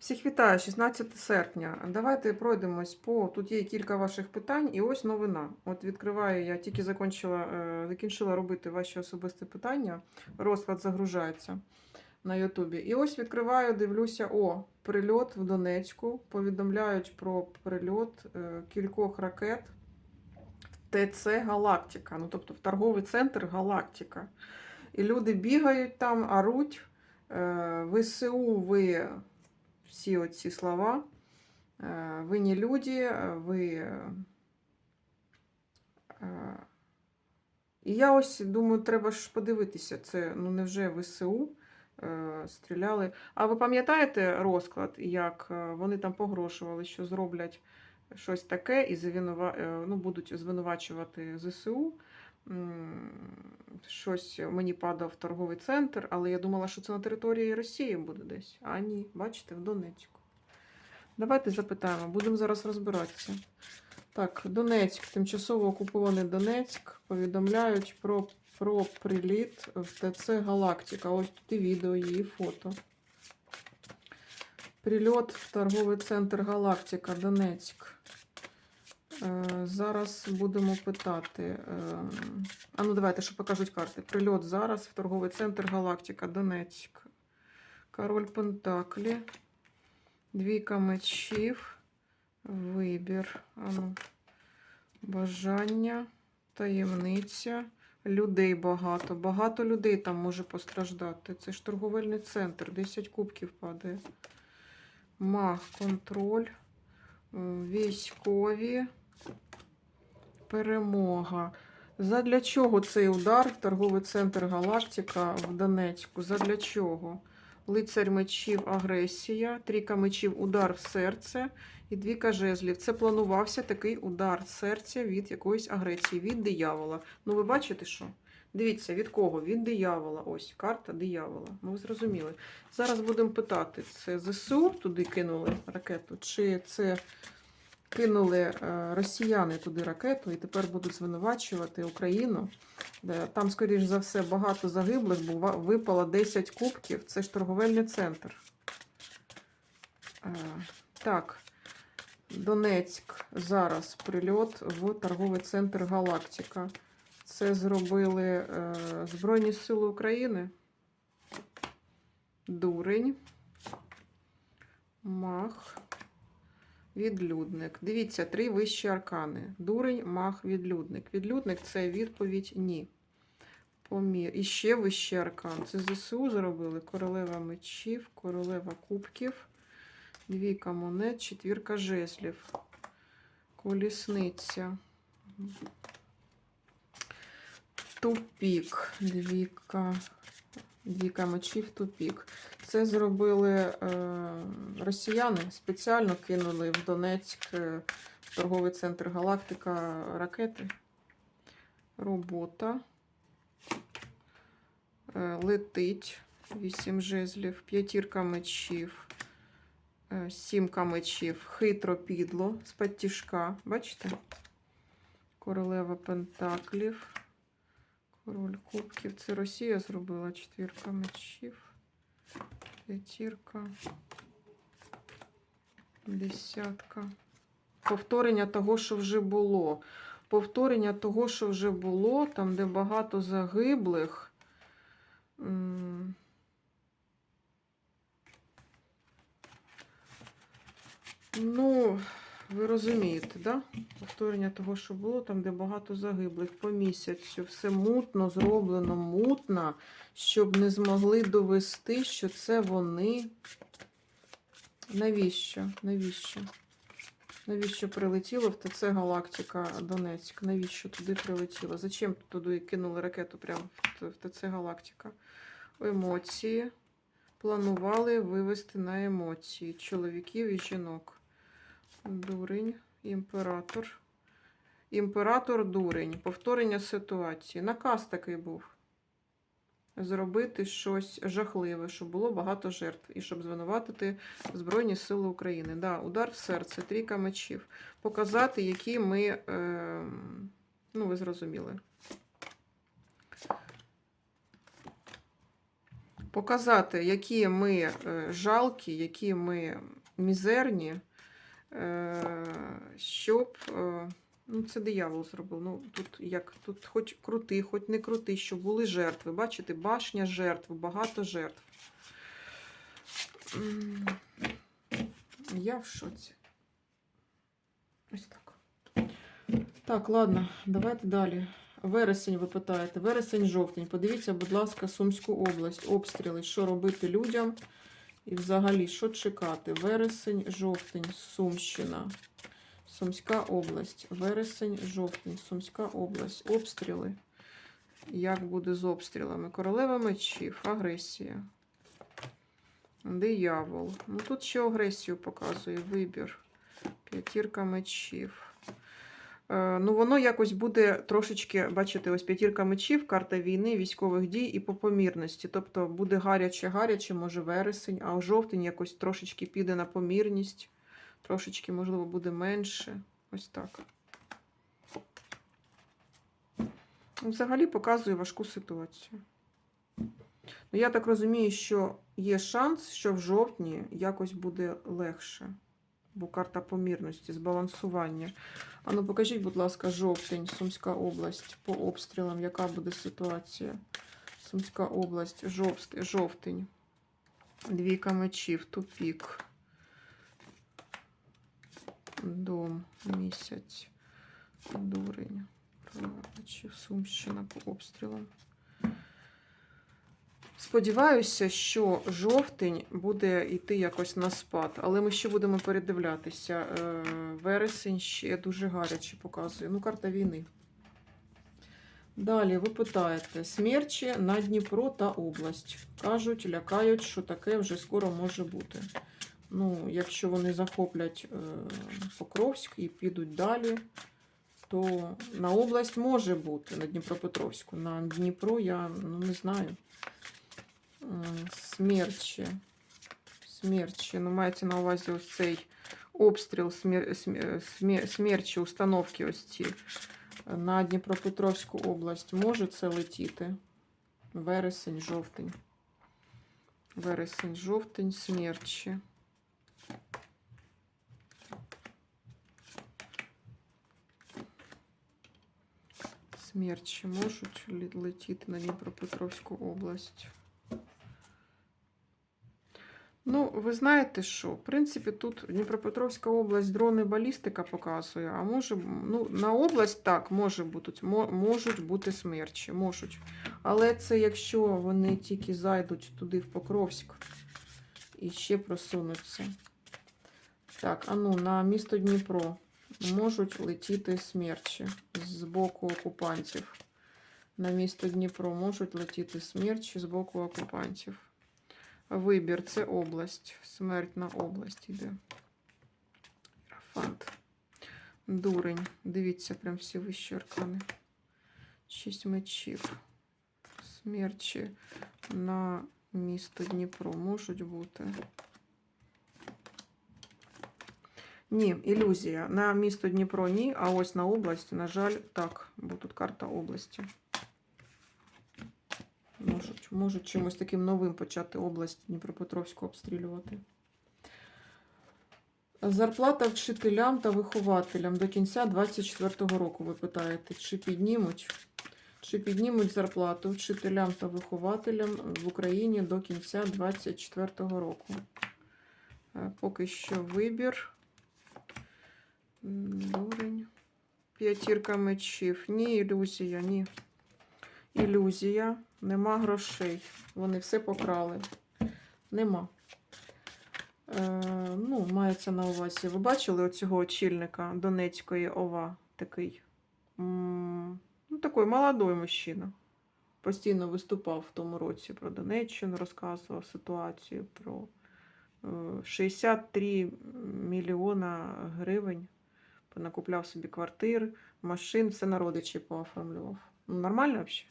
Всіх вітаю, 16 серпня. Давайте пройдемось по. Тут є кілька ваших питань, і ось новина. От відкриваю, я тільки закінчила, е, закінчила робити ваші особисті питання. Розклад загружається на Ютубі. І ось відкриваю, дивлюся: о, прильот в Донецьку. Повідомляють про прильот е, кількох ракет ТЦ Галактика. Ну, тобто в торговий центр Галактика. І люди бігають там, оруть. Е, ВСУ, ви всі оці слова. Е, Ви не люди, е, ви. е, І я ось думаю, треба ж подивитися. Це ну невже ВСУ стріляли. А ви пам'ятаєте розклад, як вони там погрошували, що зроблять щось таке і завинува... е, ну, будуть звинувачувати ЗСУ? Щось мені падав торговий центр, але я думала, що це на території Росії буде десь. А ні, бачите, в Донецьку. Давайте запитаємо, будемо зараз розбиратися. Так, Донецьк, тимчасово окупований Донецьк, повідомляють про, про приліт в ТЦ Галактика. Ось тут і відео, і фото. Прильот в торговий центр Галактика, Донецьк. Е, Зараз будемо питати. е, А ну давайте, що покажуть карти. Прильот зараз в торговий центр Галактика, Донецьк. Король Пентаклі. Двійка мечів. Вибір. А ну, бажання, таємниця. Людей багато. Багато людей там може постраждати. Це ж торговельний центр. 10 кубків падає. Маг, контроль. Військові. Перемога. Задля чого цей удар в торговий центр Галактика в Донецьку? Задля чого? Лицарь мечів агресія, трійка мечів удар в серце і двійка жезлів. Це планувався такий удар серця від якоїсь агресії, від диявола. Ну, ви бачите, що? Дивіться, від кого? Від диявола. Ось карта диявола. Ну, ви зрозуміли. Зараз будемо питати: це ЗСУ туди кинули ракету, чи це кинули е, росіяни туди ракету і тепер будуть звинувачувати Україну. Там, скоріш за все, багато загиблих, бо випало 10 кубків. Це ж торговельний центр. Е, Так, Донецьк зараз прильот в торговий центр Галактика. Це зробили е, Збройні Сили України. Дурень. Мах. Відлюдник. Дивіться, три вищі аркани. Дурень, мах, відлюдник. Відлюдник це відповідь ні. Помір. І ще вищий аркан. Це ЗСУ зробили. Королева мечів, королева кубків, двійка монет, четвірка жезлів. Колісниця. Тупік. Двійка. Двійка мечів, тупік. Це зробили е, росіяни, спеціально кинули в Донецьк е, в торговий центр Галактика ракети. Робота. Е, летить. Вісім жезлів, п'ятірка мечів, сімка мечів, хитро підло, з підтяжка. Бачите? Королева Пентаклів. Король кубків. Це Росія зробила четвірка мечів. П'ятірка. Десятка. Повторення того, що вже було. Повторення того, що вже було, там, де багато загиблих. М, Ну, ви розумієте, да? Повторення того, що було, там, де багато загиблих по місяцю. Все мутно зроблено, мутно, щоб не змогли довести, що це вони. Навіщо? Навіщо? Навіщо прилетіло в ТЦ Галактика Донецьк? Навіщо туди прилетіло? Зачем туди кинули ракету прямо в ТЦ Галактика? Емоції. Планували вивести на емоції чоловіків і жінок. Дурень, імператор. Імператор дурень. Повторення ситуації. Наказ такий був. Зробити щось жахливе, щоб було багато жертв, і щоб звинуватити Збройні Сили України. Да, удар в серце, трійка мечів. Показати, які ми. Е, ну, ви зрозуміли. показати, які ми е, жалкі, які ми мізерні, щоб. е, Ну, це диявол зробив. Ну, тут як тут хоч крути, хоч не крути, щоб були жертви. Бачите, башня жертв, багато жертв. Я в шоці. Ось так. Так, ладно, давайте далі. Вересень ви питаєте. Вересень, жовтень. Подивіться, будь ласка, Сумську область. Обстріли. Що робити людям? І взагалі, що чекати? Вересень, жовтень, Сумщина. Сумська область. Вересень, жовтень, Сумська область. Обстріли. Як буде з обстрілами? Королева мечів, агресія. Диявол. Ну тут ще агресію показує. Вибір. П'ятірка мечів. Е, Ну, воно якось буде трошечки, бачите, ось п'ятірка мечів, карта війни, військових дій і по помірності. Тобто буде гаряче-гаряче, може вересень, а жовтень якось трошечки піде на помірність. Трошечки, можливо, буде менше. Ось так. Взагалі показує важку ситуацію. Ну, я так розумію, що є шанс, що в жовтні якось буде легше. Бо карта помірності, збалансування. А ну покажіть, будь ласка, жовтень, Сумська область по обстрілам. Яка буде ситуація? Сумська область, жовт- жовтень. Двійка мечів, тупік. Дом, місяць, дурень. Сумщина по обстрілам. Сподіваюся, що жовтень буде йти якось на спад, але ми ще будемо передивлятися. Е, Вересень ще дуже гаряче показує. Ну, карта війни. Далі ви питаєте: смерчі на Дніпро та область. Кажуть, лякають, що таке вже скоро може бути. Ну, якщо вони захоплять е, Покровськ і підуть далі, то на область може бути на Дніпропетровську. На Дніпро я ну, не знаю. Смерчі. Смерчі. Ну, мається на увазі ось цей обстріл смер... смер... смер- смерчі, установки ось ці на Дніпропетровську область. Може це летіти? Вересень, жовтень. Вересень, жовтень, смерчі. Смерчі можуть летіти на Дніпропетровську область. Ну, ви знаєте що? В принципі, тут Дніпропетровська область дрони балістика показує, а може, ну, на область так, може бути, можуть бути смерчі, можуть. Але це якщо вони тільки зайдуть туди в Покровськ і ще просунуться. Так, а ну, на місто Дніпро можуть летіти смерчі з боку окупантів. На місто Дніпро можуть летіти смерчі з боку окупантів. Вибір це область. Смерть на область іде. Рафант. Дурень. Дивіться, прям всі вищі аркани. Шість мечів. Смерчі на місто Дніпро можуть бути. Ні, ілюзія. На місто Дніпро ні, а ось на область, на жаль, так, бо тут карта області. Можуть, чимось таким новим почати область Дніпропетровську обстрілювати. Зарплата вчителям та вихователям до кінця 2024 року, ви питаєте, чи піднімуть? Чи піднімуть зарплату вчителям та вихователям в Україні до кінця 2024 року? Е, Поки що вибір. Дурень. П'ятірка мечів. Ні, ілюзія, ні. Ілюзія. Нема грошей. Вони все покрали. Нема. Е, ну, мається на увазі. Ви бачили оцього очільника Донецької ОВА? Такий. м, Ну, такий молодой мужчина. Постійно виступав в тому році про Донеччину, розказував ситуацію про е, 63 мільйона гривень. Понакупляв собі квартир, машин, все на родичі пооформлював. Ну, нормально взагалі?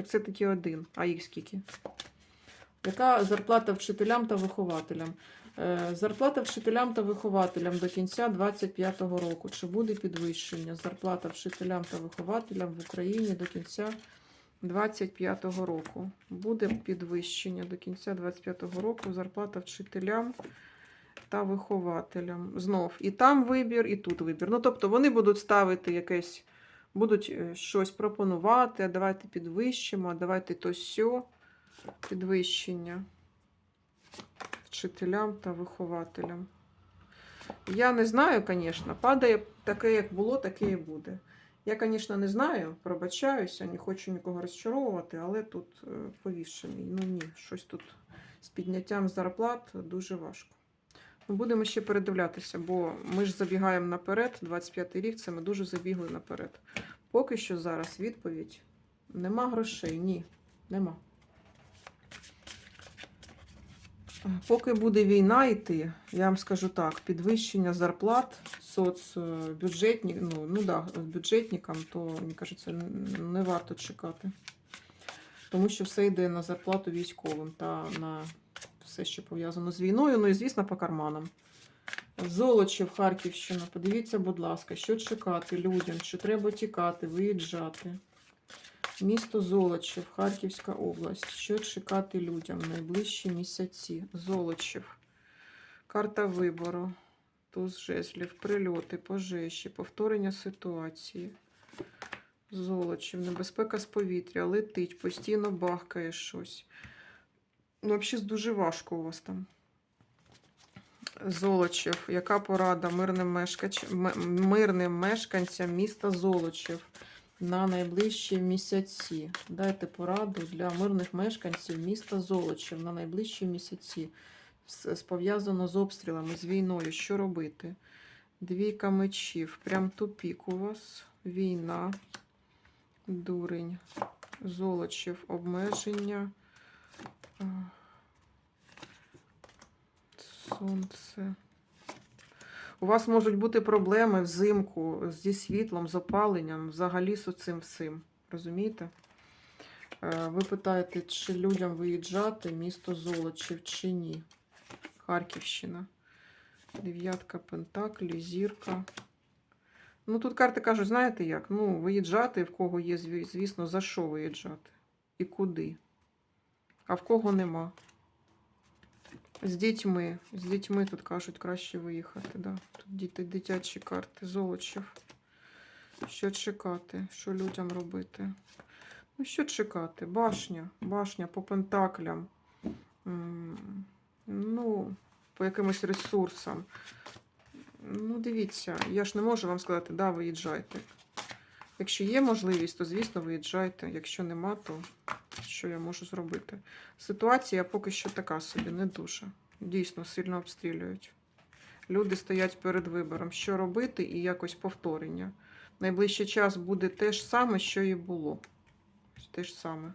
Так це таки один. А їх скільки? Яка зарплата вчителям та вихователям? Е, Зарплата вчителям та вихователям до кінця 2025 року. Чи буде підвищення? Зарплата вчителям та вихователям в Україні до кінця 25-го року. Буде підвищення до кінця 25-го року зарплата вчителям та вихователям. Знов і там вибір, і тут вибір. Ну, тобто вони будуть ставити якесь, будуть е, щось пропонувати, а давайте підвищимо, а давайте то сьо. Підвищення вчителям та вихователям. Я не знаю, звісно, падає таке, як було, таке і буде. Я, звісно, не знаю, пробачаюся, не хочу нікого розчаровувати, але тут е, повішений. Ну ні, щось тут з підняттям зарплат дуже важко. Будемо ще передивлятися, бо ми ж забігаємо наперед. 25-й рік це ми дуже забігли наперед. Поки що зараз відповідь: нема грошей. Ні, нема. Поки буде війна йти, я вам скажу так: підвищення зарплат соцбюджетні, ну, ну да, бюджетникам, то мені кажеться, не варто чекати. Тому що все йде на зарплату військовим та на все, що пов'язано з війною, ну і, звісно, по карманам. Золочів, Харківщина. Подивіться, будь ласка, що чекати людям, чи треба тікати, виїжджати. Місто Золочів, Харківська область. Що чекати людям в найближчі місяці? Золочів. Карта вибору. Туз жезлів, прильоти, пожежі, повторення ситуації. Золочів, небезпека з повітря, летить, постійно бахкає щось. Ну, взагалі, дуже важко у вас там. Золочів. Яка порада мирним, мешкач... мирним мешканцям міста Золочів на найближчі місяці? Дайте пораду для мирних мешканців міста Золочів на найближчі місяці. Пов'язано з обстрілами, з війною. Що робити? Двійка мечів. Прям тупік у вас. Війна. Дурень. Золочів. Обмеження. Сонце. У вас можуть бути проблеми взимку зі світлом, з опаленням, взагалі з цим всім. Розумієте? Е, Ви питаєте, чи людям виїжджати місто Золочів чи ні. Харківщина. Дев'ятка Пентаклі, зірка. Ну, тут карти кажуть, знаєте як? Ну, виїжджати, в кого є, звісно, за що виїжджати і куди. А в кого нема. З дітьми. З дітьми тут кажуть, краще виїхати. Да. Тут діти, дитячі карти, золочів. Що чекати? Що людям робити? Ну, що чекати? Башня. Башня по пентаклям. Ну, по якимось ресурсам. Ну, дивіться, я ж не можу вам сказати, да, виїжджайте. Якщо є можливість, то звісно виїжджайте. Якщо нема, то що я можу зробити? Ситуація поки що така собі, не дуже. Дійсно, сильно обстрілюють. Люди стоять перед вибором, що робити, і якось повторення. Найближчий час буде те ж саме, що і було. Те ж саме.